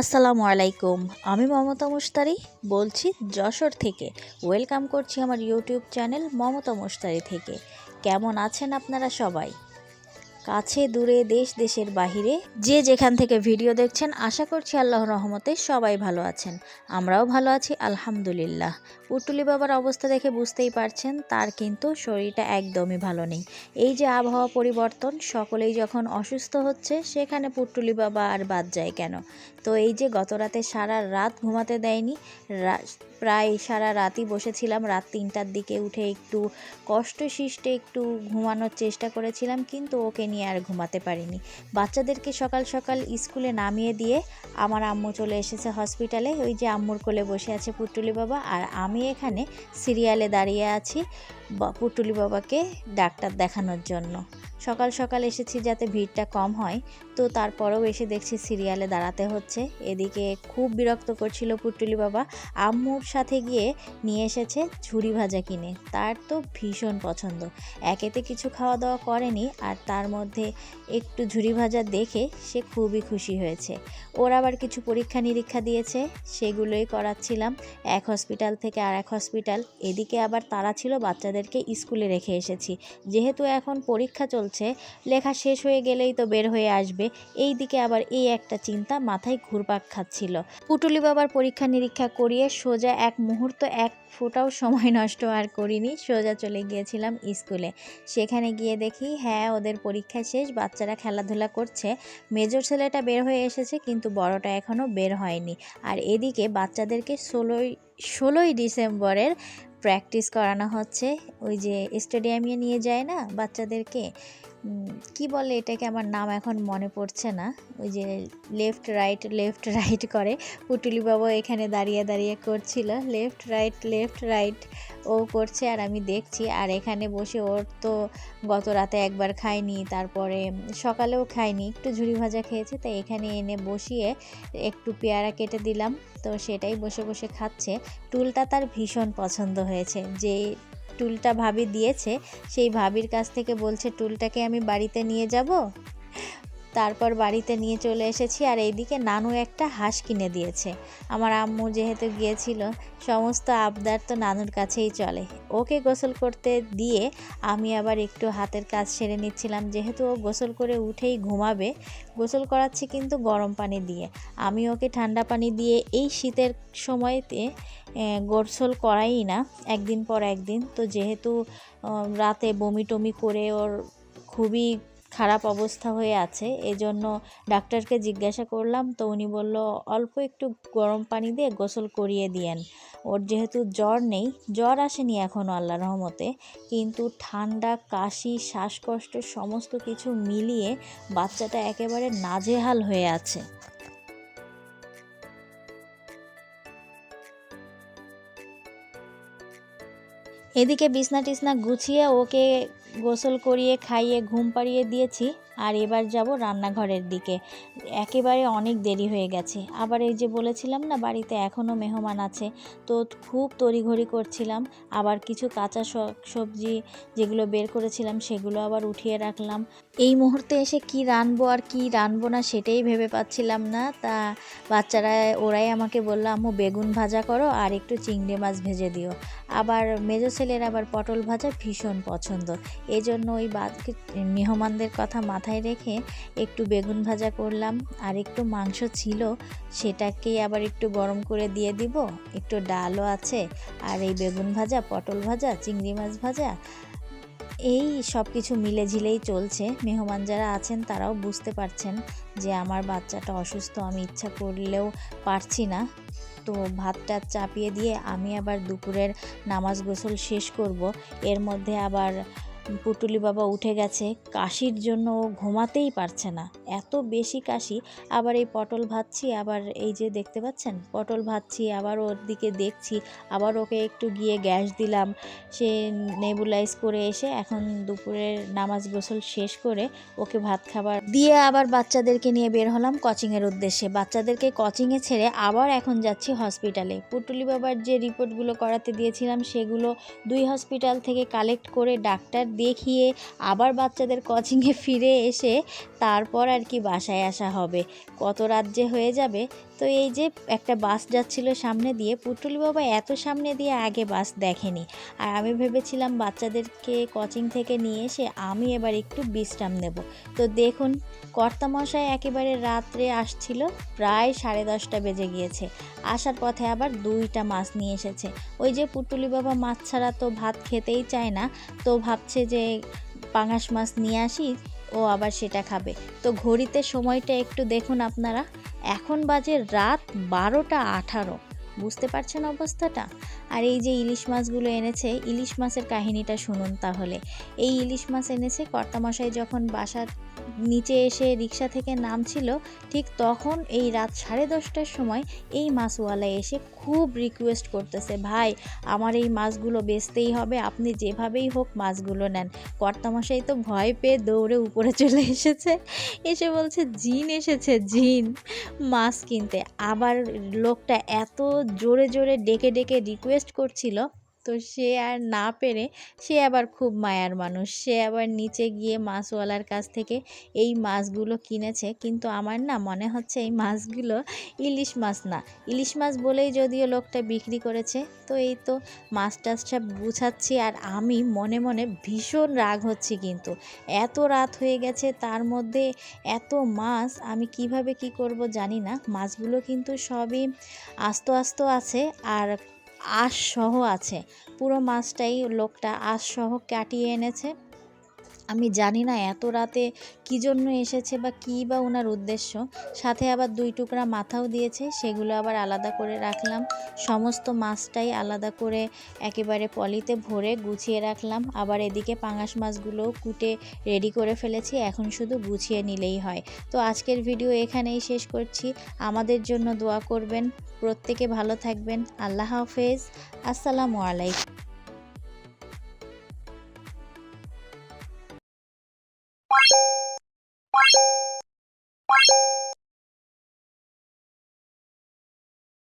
আসসালামু আলাইকুম। আমি মমতা মুস্তারি বলছি যশোর থেকে। ওয়েলকাম করছি আমার ইউটিউব চ্যানেল মমতা মুস্তারি থেকে। কেমন আছেন আপনারা সবাই? কাছে, দূরে, দেশ, দেশের বাহিরে। যে যেখান থেকে ভিডিও দেখছেন, আশা করছি আল্লাহর রহমতে সবাই ভালো আছেন। আমরাও ভালো আছি, আলহামদুলিল্লাহ। পুটুলি বাবার অবস্থা দেখে বুঝতেই পারছেন, তার কিন্তু শরীরটা একদমই ভালো নেই। এই যে আবহাওয়া পরিবর্তন, সকলেই যখন অসুস্থ হচ্ছে, সেখানে পুটুলি বাবা আর বাদ যায় কেন? তো এই যে গত রাতে সারা রাত ঘুমাতে দেয়নি প্রায় সারা রাতই বসেছিলাম। রাত তিনটার দিকে উঠে একটু কষ্ট সৃষ্টে একটু ঘুমানোর চেষ্টা করেছিলাম, কিন্তু ওকে নিয়ে আর ঘুমাতে পারিনি। বাচ্চাদেরকে সকাল সকাল স্কুলে নামিয়ে দিয়ে আমার আম্মু চলে এসেছে হসপিটালে। ওই যে আম্মুর কোলে বসে আছে পুটুলি বাবা আর আমি এখানে সিরিয়ালে দাঁড়িয়ে আছি পুটুলি বাবাকে ডাক্তার দেখানোর জন্য। সকাল সকাল এসেছি যাতে ভিড়টা কম হয়। তো তারপরেও এসে দেখছি সিরিয়ালে দাঁড়াতে হচ্ছে। এদিকে খুব বিরক্ত করছিল পুটুলি বাবা। আম্মুর সাথে গিয়ে নিয়ে এসেছে ঝুড়ি ভাজা কিনে। তার তো ভীষণ পছন্দ। একেতে কিছু খাওয়া দাওয়া করেনি আর তার মধ্যে একটু ঝুড়ি ভাজা দেখে সে খুবই খুশি হয়েছে। ওর আবার কিছু পরীক্ষা নিরীক্ষা দিয়েছে। সেগুলোই করাচ্ছিলাম। এক হসপিটাল থেকে আর এক হসপিটাল। এদিকে আবার তারা ছিল, বাচ্চাদেরকে স্কুলে রেখে এসেছি। যেহেতু এখন পরীক্ষা চলছে লেখা শেষ হয়ে গেলেই তো বের হয়ে আসবে। এই দিকে আবার এই একটা চিন্তা মাথায় ঘুরপাক খাচ্ছিল। পুটুলি বাবার পরীক্ষা নিরীক্ষা করিয়ে সোজা এক মুহূর্ত, এক ফোটাও সময় নষ্ট আর করিনি। সোজা চলে গিয়েছিলাম স্কুলে। সেখানে গিয়ে দেখি হ্যাঁ ওদের পরীক্ষা শেষ, বাচ্চারা খেলাধুলা করছে। মেজর ছেলেটা বের হয়ে এসেছে, কিন্তু বড়টা এখনও বের হয়নি। আর এদিকে বাচ্চাদেরকে ষোলোই ষোলোই ডিসেম্বরের প্র্যাকটিস করানো হচ্ছে। ওই যে স্টেডিয়ামে নিয়ে যায় না বাচ্চাদেরকে? কি বলে এটাকে আমার নাম এখন মনে পড়ছে না। ওই যে লেফট রাইট লেফট রাইট করে। পুটুলি বাবা এখানে দাঁড়িয়ে দাঁড়িয়ে করছিল। লেফট রাইট লেফট রাইট ও করছে আর আমি দেখছি। আর এখানে বসে ওর তো গত রাতে একবার খায়নি, তারপরে সকালেও খায়নি। একটু ঝুড়ি ভাজা খেয়েছে, তাই এখানে এনে বসিয়ে একটু পেয়ারা কেটে দিলাম। তো সেটাই বসে বসে খাচ্ছে। টুলটা তার ভীষণ পছন্দ হয়েছে। যে টুলটা ভাবি দিয়েছে, সেই ভাবির কাছ থেকে বলছে, টুলটাকে আমি বাড়িতে নিয়ে যাব। তারপর বাড়িতে নিয়ে চলে এসেছি আর এইদিকে নানু একটা হাঁস কিনে দিয়েছে। আমার আম্মু যেহেতু গিয়েছিল, সমস্ত আবদার তো নানুর কাছেই চলে। ওকে গোসল করতে দিয়ে আমি আবার একটু হাতের কাজ সেরে নিচ্ছিলাম, যেহেতু ও গোসল করে উঠেই ঘুমাবে। গোসল করাচ্ছি কিন্তু গরম পানি দিয়ে। আমি ওকে ঠান্ডা পানি দিয়ে এই শীতের সময়তে গোসল করাই না, একদিন পর একদিন। তো যেহেতু রাতে বমি টমি করে ওর খুবই খারাপ অবস্থা হয়ে আছে, এজন্য ডাক্তারকে জিজ্ঞাসা করলাম, তো উনি বলল, অল্প একটু গরম পানি দিয়ে গোসল করিয়ে দিয়েন। ওর যেহেতু জ্বর নেই, জ্বর আসেনি এখনও আল্লাহ রহমতে, কিন্তু ঠান্ডা, কাশি, শ্বাসকষ্ট, সমস্ত কিছু মিলিয়ে বাচ্চাটা একেবারে নাজেহাল হয়ে আছে। এদিকে বিছনা টিছনা গুছিয়ে ওকে গোসল করিয়ে, খাইয়ে, ঘুম পাড়িয়ে দিয়েছি আর এবার যাব রান্নাঘরের দিকে। একেবারে অনেক দেরি হয়ে গেছে। আবার এই যে বলেছিলাম না, বাড়িতে এখনও মেহমান আছে, তো খুব তড়িঘড়ি করছিলাম। আবার কিছু কাঁচা সবজি যেগুলো বের করেছিলাম, সেগুলো আবার উঠিয়ে রাখলাম। এই মুহূর্তে এসে কি রানবো আর কি রানবো না সেটাই ভেবে পাচ্ছিলাম না। তা বাচ্চারা, ওরাই আমাকে বলল, আম্মু, বেগুন ভাজা করো আর একটু চিংড়ি মাছ ভেজে দিও। আবার মেজো ছেলের আবার পটল ভাজা ভীষণ পছন্দ। এই জন্য ওই বাদ মেহমানদের কথা মাথায় রেখে একটু বেগুন ভাজা করলাম, আর একটু মাংস ছিল সেটাকেই আবার একটু গরম করে দিয়ে দিব। একটু ডালও আছে, আর এই বেগুন ভাজা, পটল ভাজা, চিংড়ি মাছ ভাজা, এই সব কিছু মিলে ঝিলেই চলছে। মেহমান যারা আছেন, তারাও বুঝতে পারছেন যে আমার বাচ্চাটা অসুস্থ, আমি ইচ্ছা করলেও পারছি না। তো ভাতটা চাপিয়ে দিয়ে আমি আবার দুপুরের নামাজ গোসল শেষ করব। এর মধ্যে আবার পুটুলি বাবা উঠে গেছে। কাশির জন্য ও ঘুমাতেই পারছে না। এত বেশি কাশি, আবার এই পটল ভাজছি, আবার এই যে দেখতে পাচ্ছেন? পটল ভাজছি, আবার ওর দিকে দেখছি, আবার ওকে একটু গিয়ে গ্যাস দিলাম। সে নেবুলাইজ করে এসে এখন দুপুরের নামাজ গোসল শেষ করে ওকে ভাত খাবার দিয়ে আবার বাচ্চাদেরকে নিয়ে বের হলাম কোচিংয়ের উদ্দেশ্যে। বাচ্চাদেরকে কোচিংয়ে ছেড়ে আবার এখন যাচ্ছি হসপিটালে। পুটুলি বাবার যে রিপোর্টগুলো করাতে দিয়েছিলাম, সেগুলো দুই হসপিটাল থেকে কালেক্ট করে ডাক্তার দেখিয়ে আবার বাচ্চাদের কোচিংয়ে ফিরে এসে তারপর আর কি বাসায় আসা হবে। কত রাত যে হয়ে যাবে, তো এই যে একটা বাস যাচ্ছিল সামনে দিয়ে, পুটুলি বাবা এত সামনে দিয়ে আগে বাস দেখেনি। আর আমি ভেবেছিলাম বাচ্চাদেরকে কোচিং থেকে নিয়ে এসে আমি এবার একটু বিশ্রাম নেব। তো দেখুন, কর্তামশাই একেবারে রাত্রে আসছিল, প্রায় সাড়ে দশটা বেজে গিয়েছে। আসার পথে আবার দুইটা মাছ নিয়ে এসেছে। ওই যে পুটুলি বাবা মাছ ছাড়া তো ভাত খেতেই চায় না, তো ভাবছে যে পাঙাশ মাছ নিয়ে আসি, ও আবার সেটা খাবে। তো ঘড়িতে সময়টা একটু দেখুন আপনারা। এখন বাজে রাত বারোটা আঠারো। বুঝতে পারছেন অবস্থাটা? আর এই যে ইলিশ মাছগুলো এনেছে, ইলিশ মাছের কাহিনীটা শুনুন তাহলে। এই ইলিশ মাছ এনেছে কর্তামশাই যখন বাসার নিচে এসে রিক্সা থেকে নামছিল, ঠিক তখন এই রাত সাড়ে দশটার সময় এই মাছওয়ালা এসে খুব রিকোয়েস্ট করতেছে, ভাই, আমার এই মাছগুলো বেচতেই হবে, আপনি যেভাবেই হোক মাছগুলো নেন। কর্তামশাই তো ভয় পেয়ে দৌড়ে উপরে চলে এসেছে, এসে বলছে, জিন এসেছে, জিন, মাছ কিনতে। আবার লোকটা এত জোরে জোরে ডেকে ডেকে রিকোয়েস্ট করছিল তো সে আর না পেরে সে আবার খুব মায়ার মানুষ। সে আবার নিচে গিয়ে মাছওয়ালার কাছ থেকে এই মাছগুলো কিনেছে। কিন্তু আমার না মনে হচ্ছে এই মাছগুলো ইলিশ মাছ না। ইলিশ মাছ বলেই যদিও লোকটা বিক্রি করেছে, তো এই তো মাছ টাছ সব আর আমি মনে মনে ভীষণ রাগ হচ্ছি কিন্তু। এত রাত হয়ে গেছে, তার মধ্যে এত মাছ, আমি কীভাবে কি করব জানি না। মাছগুলো কিন্তু সবই আস্ত আস্ত আছে আর আঁশ সহ আছে। পুরো মাছটাই লোকটা আঁশ সহ কাটিয়ে এনেছে। আমি জানি না এত রাতে কী জন্য এসেছে বা কী বা ওনার উদ্দেশ্য। সাথে আবার দুই টুকরা মাথাও দিয়েছে, সেগুলো আবার আলাদা করে রাখলাম। সমস্ত মাছটাই আলাদা করে একেবারে পলিতে ভরে গুছিয়ে রাখলাম। আবার এদিকে পাঙাশ মাছগুলোও কুটে রেডি করে ফেলেছি, এখন শুধু গুছিয়ে নিলেই হয়। তো আজকের ভিডিও এখানেই শেষ করছি। আমাদের জন্য দোয়া করবেন। প্রত্যেকে ভালো থাকবেন। আল্লাহ হাফেজ। আসসালামু আলাইকুম।